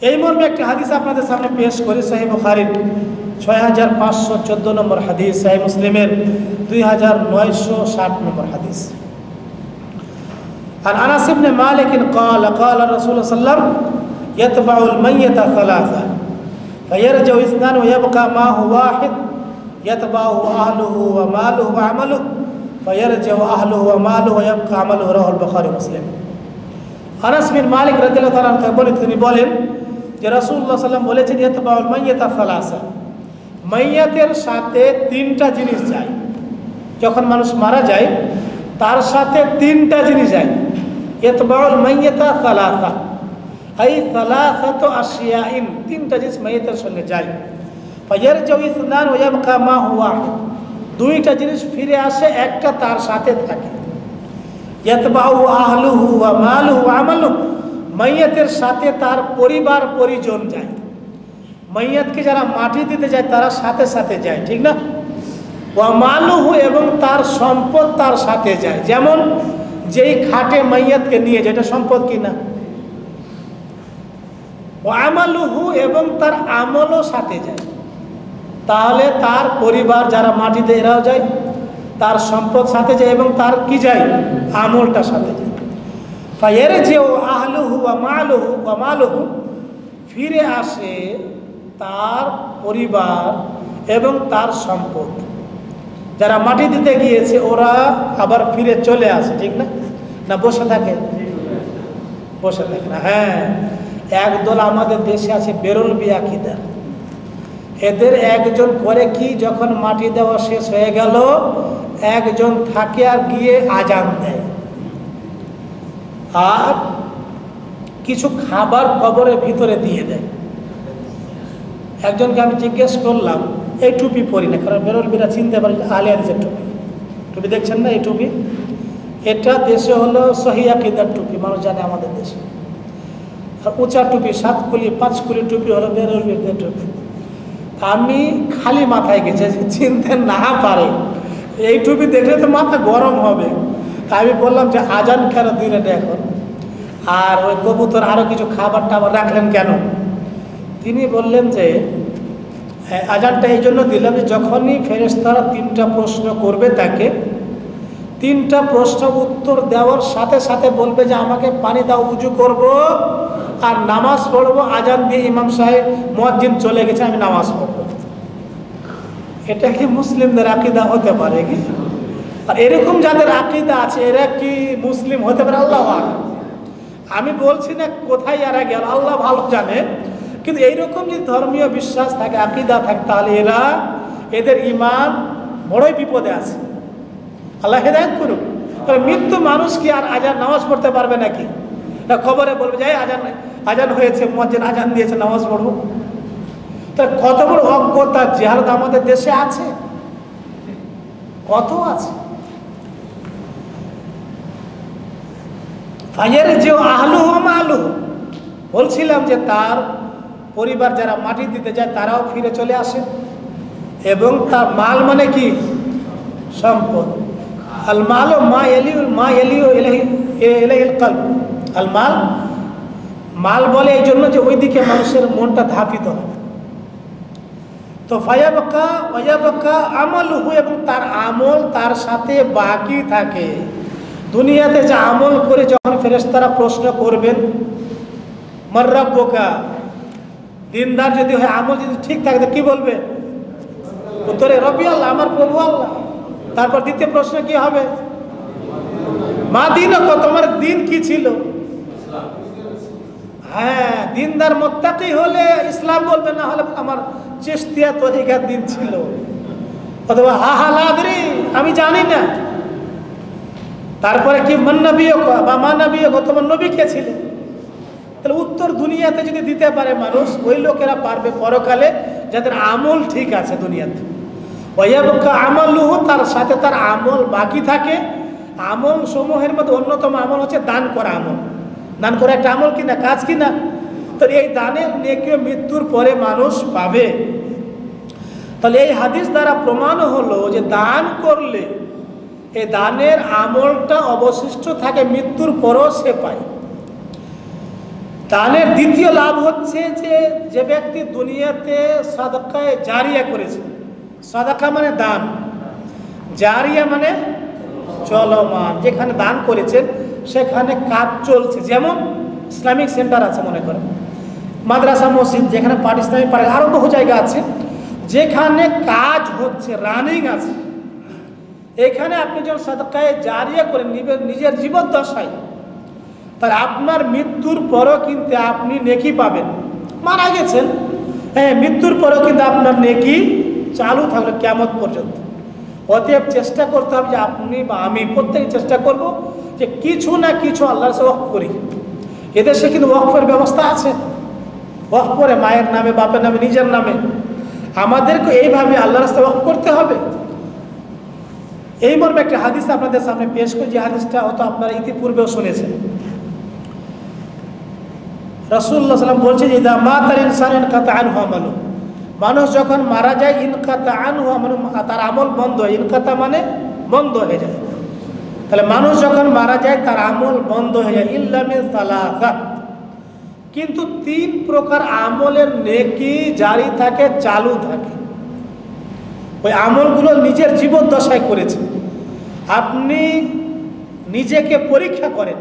এই মর্মে একটি হাদিস আপনাদের সামনে পেশ করি সাহেব বুখারির ছয় হাজার পাঁচশো চোদ্দো নম্বর হাদিস সাহেব মুসলিমের দুই হাজার নয়শো ষাট নম্বর হাদিস عن انس بن مالك قال قال الرسول صلى الله عليه وسلم يتبع الميت ثلاثه فيرجع اثنان ويبقى ما هو واحد يتبعه اهله وماله وعمله فيرجع اهله وماله ويبقى عمله رواه البخاري ومسلم আনাস বিন মালিক রাদিয়াল্লাহু তাআলা থেকে বলে তিনি বলেন যে রাসূলুল্লাহ সাল্লাম বলেছেন, ইয়াতবাউল মাইয়াতা সালাসা। মাইয়াতের সাথে তিনটা জিনিস যায়। যখন মানুষ মারা যায়, তার সাথে তিনটা জিনিস যায়। ইয়াতবাউল মাইয়াতা সালাসা। এই সালাসাত আশিয়াইন তিনটা জিনিস মাইয়াতের সঙ্গে যায়। ফায়ারজাউ ইসনান ওয়া ইয়াবকা মা হুয়া দুইটা জিনিস ফিরে আসে, একটা তার সাথে থাকে। ইয়াতবাউ আহলুহু ওয়া মালুহু ওয়া আমালুহু। মাইয়াতের সাথে তার পরিবার পরিজন যায়। মাইয়াতকে যারা মাটি দিতে যায়, তারা সাথে সাথে যায়, ঠিক না? ওয়া মালুহু এবং তার সম্পদ তার সাথে যায়। যেমন যেই খাটে মাইয়াতকে নিয়ে যায়, এটা সম্পদ কিনা ও আমালুহু এবং তার আমলও সাথে যায়। তাহলে তার পরিবার যারা মাটিতে, এরাও যায়, তার সম্পদ সাথে যায় এবং তার কি যায়? আমলটা সাথে যায়। ফায়ের যে ও আহলুহু আমালুহু আমালুহু ফিরে আসে তার পরিবার এবং তার সম্পদ। যারা মাটি দিতে গিয়েছে, ওরা আবার ফিরে চলে আসে, ঠিক না? না, বসে থাকে? বসে থাকে না হ্যাঁ। একদল আমাদের দেশে আছে, বেরল বিয়াকিদার। এদের একজন করে কি যখন মাটি দেওয়া শেষ হয়ে গেল, একজন থাকে আর গিয়ে আজান দেয়। আর কিছু খাবার কবরের ভিতরে দিয়ে দেয়। একজনকে আমি জিজ্ঞেস করলাম, এই টুপি পরি না? কারণ বেরোলবিরা চিনতে পারে আলিয়ারিসের টুপি। টুপি দেখছেন না এই টুপি? এটা দেশে হলো সহিয়া কিদার টুপি, মানুষ জানে আমাদের দেশে। আর উঁচা টুপি, সাত কুলি, পাঁচ কুলি টুপি হলো বেরোলবিদের টুপি। আমি খালি মাথায় গেছে চিনতে না পারে, এই টুপি দেখলে তো মাথা গরম হবে। আমি বললাম যে আজান কেন দিলেন এখন? আর ওই কবুতর আরও কিছু খাবার টাবার রাখলেন কেন? তিনি বললেন যে আজানটা এই জন্য দিলাম যে যখনই ফেরেস্তারা তিনটা প্রশ্ন করবে তাকে, তিনটা প্রশ্ন উত্তর দেওয়ার সাথে সাথে বলবে যে আমাকে পানি দাও, উজু করব আর নামাজ পড়ব, আজান দিয়ে ইমাম সাহেব মসজিদ চলে গেছে, আমি নামাজ পড়ব। এটা কি মুসলিমদের আকিদা হতে পারে কি? আর এরকম যাদের আকিদা আছে, এরা কি মুসলিম হতে পারে? আল্লাহ। আমি বলছি না কোথায় এরা গেল, আল্লাহ ভালো জানে। কিন্তু এইরকম যদি ধর্মীয় বিশ্বাস থাকে, আকিদা থাকে, তাহলে এরা এদের ইমান বড়ই বিপদে আছে। আল্লাহ হেদায়ত করুক। তবে মৃত্যু মানুষ কি আর আজান নামাজ পড়তে পারবে নাকি? না খবরে বলবে যে, "এই আজান আজান হয়েছে, মসজিদ আজান দিয়েছে, নামাজ পড়ব। তা কত বড় অজ্ঞতা জেহারত আমাদের দেশে আছে? কত আছে? ফাইয়ের যে আহলু হম আলু বলছিলাম যে তার পরিবার যারা মাটি দিতে যায়, তারাও ফিরে চলে আসে। এবং তার মাল মানে কি? সম্পদ। আল মাল ও মা এলিউ মা এলিউ এলাহি এলাহিল কাল আল মাল মাল বলে এই জন্য যে ওইদিকে মানুষের মনটা ধাপিত হয়। তো ফায়াবাক্কা ওয়াবাক্কা আমলহু এবং তার আমল তার সাথে বাকি থাকে। দুনিয়াতে যা আমল করে যখন ফেরেশতারা প্রশ্ন করবেন মর্রাব্বকা দিনদার যদি হয়, আমল যদি ঠিক থাকে, তো কি বলবে? উত্তরে, রবি আল্লাহ, আমার প্রভু আল্লাহ। তারপর দ্বিতীয় প্রশ্ন কি হবে? মা দিন তোমার দিন কি ছিল? হ্যাঁ দিনদার মোত্তাকি হলে ইসলাম বলবে, না হলে আমার চেষ্টিয়া তরিকার দিন ছিল। অথবা, হা হা লাদরি, আমি জানি না। তারপরে কি মন্নবীয় বা মানবীয় তোমার নবী কে ছিলেন? তাহলে উত্তর দুনিয়াতে যদি দিতে পারে মানুষ, ওই লোকেরা পারবে পরকালে যাদের আমল ঠিক আছে দুনিয়াতে। ওয়াবকা আমলুহু, তার সাথে তার আমল বাকি থাকে। আমল সমূহের মধ্যে অন্যতম আমল হচ্ছে দান করা আমল। দান করা একটা আমল কিনা, কাজ কিনা? তো এই দানের নেকীয় মৃত্যুর পরে মানুষ পাবে। তাহলে এই হাদিস দ্বারা প্রমাণ হলো যে দান করলে এই দানের আমলটা অবশিষ্ট থাকে, মৃত্যুর পরও সে পায়। দানের দ্বিতীয় লাভ হচ্ছে যে যে ব্যক্তি দুনিয়াতে সাদাকায় জারিয়া করেছে। সাদাকা মানে দান। জারিয়া মানে চলমান। যেখানে দান করেছেন, সেখানে কাজ চলছে। যেমন ইসলামিক সেন্টার আছে মনে করেন। মাদ্রাসা, মসজিদ, যেখানে ইসলামিক পারে আরও বহু জায়গা আছে। যেখানে কাজ হচ্ছে, রানিং আছে। এখানে আপনি যখন সাদকায় জারিয়া করে নিবেন, নিজের জীবদ্দশায় তাহলে আপনার মৃত্যুর পরও কিন্তু আপনি নেকি পাবেন। মারা গেছেন। হ্যাঁ মৃত্যুর পরও কিন্তু আপনার নেকি চালু থাকল কেমন পর্যন্ত। অতএব চেষ্টা করতে হবে যে আপনি বা আমি প্রত্যেকে চেষ্টা করব যে কিছু না কিছু আল্লাহর সে ওয়াক করি। এদেশে কিন্তু ওয়াকফের ব্যবস্থা আছে। ওয়াক করে মায়ের নামে, বাপের নামে, নিজের নামে। আমাদেরকে এইভাবে আল্লাহ রাস্তা ওয়াক করতে হবে। এই মর্মে একটা হাদিস আপনাদের সামনে পেশ করি, যে হাদিসটা হয়তো আপনারা ইতিপূর্বেও শুনেছেন। রসুল্লাহ সাল্লাম বলছে যে ইদা মা তার ইনসান ইনকাতা আন হওয়া মানু মানুষ যখন মারা যায় ইনকাতা আন হওয়া মানু তার আমল বন্ধ হয়। ইনকাতা মানে বন্ধ হয়ে যায়। তাহলে মানুষ যখন মারা যায়, তার আমল বন্ধ হয়ে যায়। ইল্লামে সালাহাত কিন্তু তিন প্রকার আমলের নেকি জারি থাকে, চালু থাকে। ওই আমলগুলো নিজের জীবদ্দশায় করেছে। আপনি নিজেকে পরীক্ষা করেন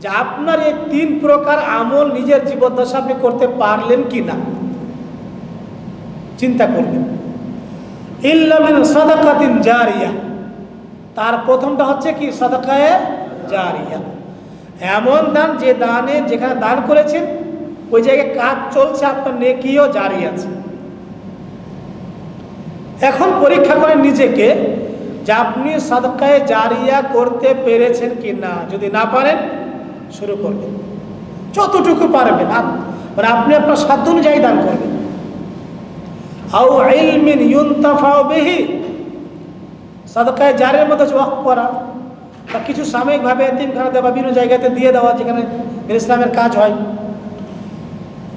যে আপনার এই তিন প্রকার আমল নিজের জীবদ্দশা আপনি করতে পারলেন কি না চিন্তা করবেন। ইল্লামিন সদাকাতিন জারিয়া। তার প্রথমটা হচ্ছে কি? সদাকায়ে জারিয়া। এমন দান যে দানে যেখানে দান করেছেন, ওই জায়গায় কাজ চলছে, আপনার নেকিও জারি আছে। এখন পরীক্ষা করেন নিজেকে যে আপনি সদকায়ে জারিয়া করতে পেরেছেন কি না যদি না পারেন, শুরু করবেন। যতটুকু পারবেন। মানে আপনি আপনার সাধ্য অনুযায়ী দান করবেন। আও ইলমিন ইউনতাফাও বিহি। সদকায় জারের মতো ওয়াক করা, বা কিছু সাময়িকভাবে এতিমখানা দেওয়া বিভিন্ন জায়গাতে দিয়ে দেওয়া যেখানে ইসলামের কাজ হয়।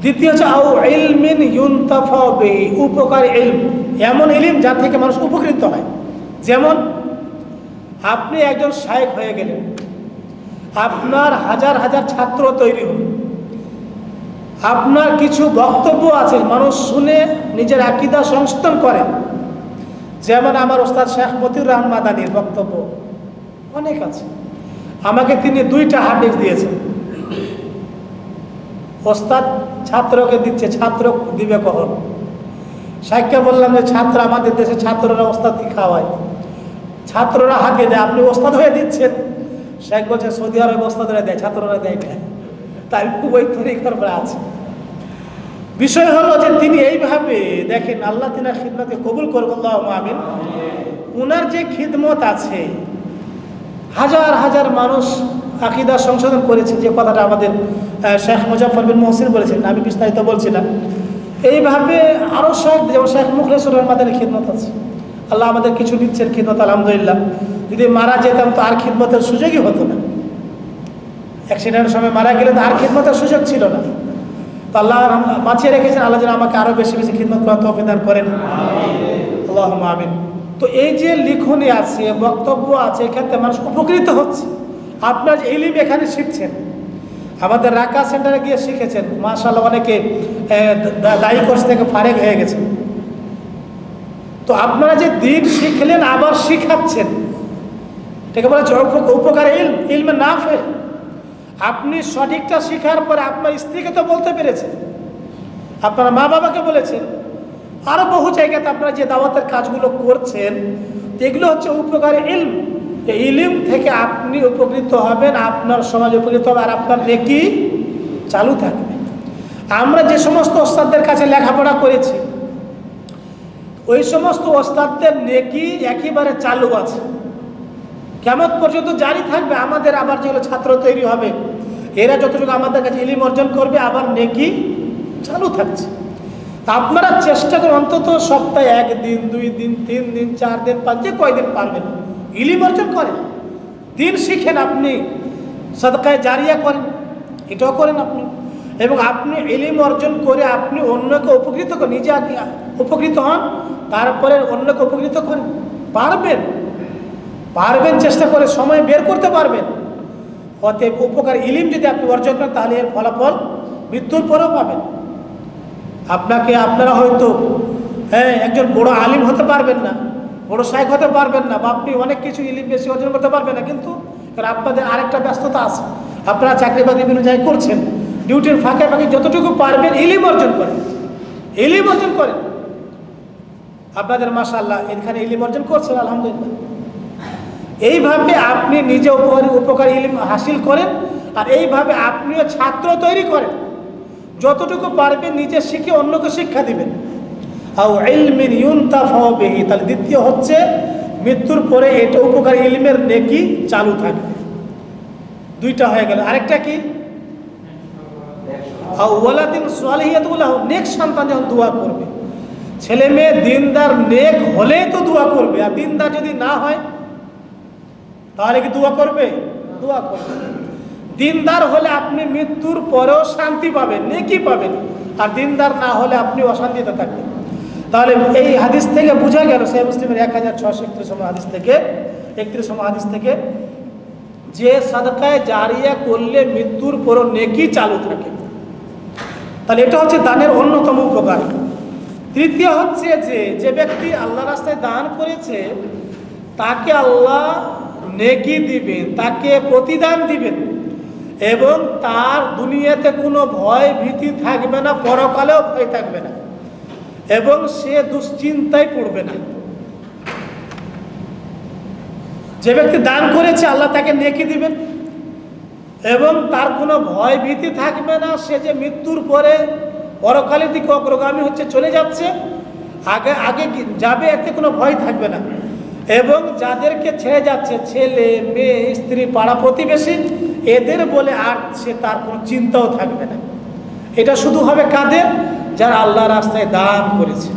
দ্বিতীয় হচ্ছে আউ ইলমিন ইউনতাফাও বিহি, উপকার ইলম। এমন ইলিম যা থেকে মানুষ উপকৃত হয়। যেমন, আপনি একজন শায়েক হয়ে গেলেন। আপনার হাজার হাজার ছাত্র তৈরি হল। আপনার কিছু বক্তব্য আছে, মানুষ শুনে নিজের আকিদা সংশোধন করে। যেমন আমার ওস্তাদ শেখ মতিউর রহমান বক্তব্য অনেক আছে। আমাকে তিনি দুইটা হার্ড ডিস্ক দিয়েছেন। ওস্তাদ, ছাত্রকে দিচ্ছে, ছাত্র দিবে কখন? সাইককে বললাম যে, ছাত্র, আমাদের দেশে ছাত্ররা ওস্তাদকে খাওয়ায়? ছাত্ররা হাতে দেয়, আপনি ওস্তাদ হয়ে দিচ্ছেন। শেখ বলছে, সৌদি আরব ওস্তাদরা দেয়, ছাত্ররা দেয় না তাই খুব ওই তরিকার আছে। বিষয় হলো যে, তিনি এইভাবে দেখেন, আল্লাহ তিনার খিদমতকে কবুল করব আল্লাহ আমিন। উনার যে খিদমত আছে, হাজার হাজার মানুষ আকিদা সংশোধন করেছে, যে কথাটা আমাদের শেখ মুজাফর বিন মহসিন বলেছেন, আমি বিস্তারিত বলছি না। এইভাবে আরও শেখ, যেমন শেখ মুখলেশ্বর রহমাদের খিদমত আছে। আল্লাহ আমাদের কিছু দিচ্ছেন খিদমত, আলহামদুলিল্লাহ। যদি মারা যেতাম তো আর খিদমতের সুযোগই হতো না। অ্যাক্সিডেন্টের সময় মারা গেলে তো আর খিদমতের সুযোগ ছিল না। তো আল্লাহ বাঁচিয়ে রেখেছেন, আল্লাহ যেন আমাকে আরও বেশি বেশি খিদমত করার তৌফিক দান করেন। আল্লাহ আমিন। তো এই যে লিখনি আছে, বক্তব্য আছে থেকে মানুষ উপকৃত হচ্ছে। আপনার যে ইলিম এখানে শিখছেন। আমাদের রাকা সেন্টারে গিয়ে শিখেছেন। মাশাল্লাহ অনেকে দায়ী কোর্স থেকে ফারেক হয়ে গেছে। তো আপনারা যে দিন শিখলেন, আবার শিখাচ্ছেন। এটাকে বলা হচ্ছে উপ- উপকার ইল, ইলমে না ফে আপনি সঠিকটা শেখার পরে আপনার স্ত্রীকে তো বলতে পেরেছেন। আপনার মা বাবাকে বলেছেন। আরও বহু জায়গাতে আপনারা যে দাওয়াতের কাজগুলো করছেন এগুলো হচ্ছে উপকারী ইলম। ইলিম থেকে আপনি উপকৃত হবেন, আপনার সমাজ উপকৃত হবে, আর আপনার নেকি চালু থাকবে। আমরা যে সমস্ত ওস্তাদদের কাছে লেখাপড়া করেছি, ওই সমস্ত ওস্তাদদের নেকি একেবারে চালু আছে। কেমন পর্যন্ত জারি থাকবে, আমাদের আবার যেগুলো ছাত্র তৈরি হবে, এরা যতটুকু আমাদের কাছে ইলিম অর্জন করবে, আবার নেকি চালু থাকছে। আপনারা চেষ্টা করুন, অন্তত সপ্তাহে একদিন, দুই দিন, তিন দিন, চার দিন, পাঁচ যে কয়দিন পারবেন? ইলিম অর্জন করেন। দিন শিখেন আপনি, সদকায় জারিয়া করেন, এটাও করেন আপনি। এবং আপনি ইলিম অর্জন করে আপনি অন্যকে উপকৃত করেন নিজে উপকৃত হন, তারপরে অন্যকে উপকৃত করেন। পারবেন পারবেন চেষ্টা করে সময় বের করতে পারবেন। অতএব উপকার ইলিম যদি আপনি অর্জন করেন, তাহলে এর ফলাফল মৃত্যুর পরেও পাবেন। আপনাকে, আপনারা হয়তো হ্যাঁ একজন বড় আলিম হতে পারবেন না। বড় শাইক হতে পারবেন না বা আপনি অনেক কিছু ইলিম বেশি অর্জন করতে পারবেন না, কিন্তু কারণ আপনাদের আরেকটা ব্যস্ততা আছে। আপনারা চাকরি বাকরি জায়গায় করছেন, ডিউটির ফাঁকে ফাঁকে যতটুকু পারবেন ইলিম অর্জন করেন। ইলিম অর্জন করেন। আপনাদের মাসাল্লাহ এখানে ইলিম অর্জন করছেন, আলহামদুলিল্লাহ। এইভাবে আপনি নিজে উপকার উপকার ইলিম হাসিল করেন, আর এইভাবে আপনিও ছাত্র তৈরি করেন। যতটুকু পারবেন, নিজে শিখে অন্যকে শিক্ষা দিবেন। আও ইলমিন ইউনতাফাও বিহি। তাহলে দ্বিতীয় হচ্ছে, মৃত্যুর পরে এটা উপকার ইলমের নেকি চালু থাকবে দুইটা হয়ে গেল। আরেকটা কি? আও ওয়ালাদিন সালিহিয়াতুল্লাহ নেক সন্তান যখন দোয়া করবে, ছেলে মেয়ে দিনদার নেক হলেই তো দোয়া করবে। আর দিনদার যদি না হয়, তাহলে কি দোয়া করবে? দোয়া করবে। দিনদার হলে আপনি মৃত্যুর পরেও শান্তি পাবেন, নেকি পাবেন। আর দিনদার না হলে আপনি অশান্তিতে থাকবেন। তাহলে এই হাদিস থেকে বোঝা গেল সে মুসলিমের এক হাজার ছশো একত্রিশ হাদিস থেকে, একত্রিশ হাদিস থেকে, যে সাদকায় জারিয়া করলে মৃত্যুর পরও নেকি চালু থাকে। তাহলে এটা হচ্ছে দানের অন্যতম উপকার। তৃতীয় হচ্ছে যে যে ব্যক্তি আল্লাহ রাস্তায় দান করেছে, তাকে আল্লাহ নেকি দিবেন, তাকে প্রতিদান দিবেন, এবং তার দুনিয়াতে কোনো ভয় ভীতি থাকবে না, পরকালেও ভয় থাকবে না। এবং সে দুশ্চিন্তায় পড়বে না। যে ব্যক্তি দান করেছে, আল্লাহ তাকে নেকি দিবেন এবং তার কোনো ভয় ভীতি থাকবে না। সে যে মৃত্যুর পরে পরকালের দিকে অগ্রগামী হচ্ছে, চলে যাচ্ছে, আগে আগে যাবে, এতে কোনো ভয় থাকবে না। এবং যাদেরকে ছেড়ে যাচ্ছে, ছেলে, মেয়ে, স্ত্রী, পাড়া প্রতিবেশী, এদের বলে আর সে তার কোনো চিন্তাও থাকবে না। এটা শুধু হবে কাদের? যারা আল্লাহ রাস্তায় দান করেছে।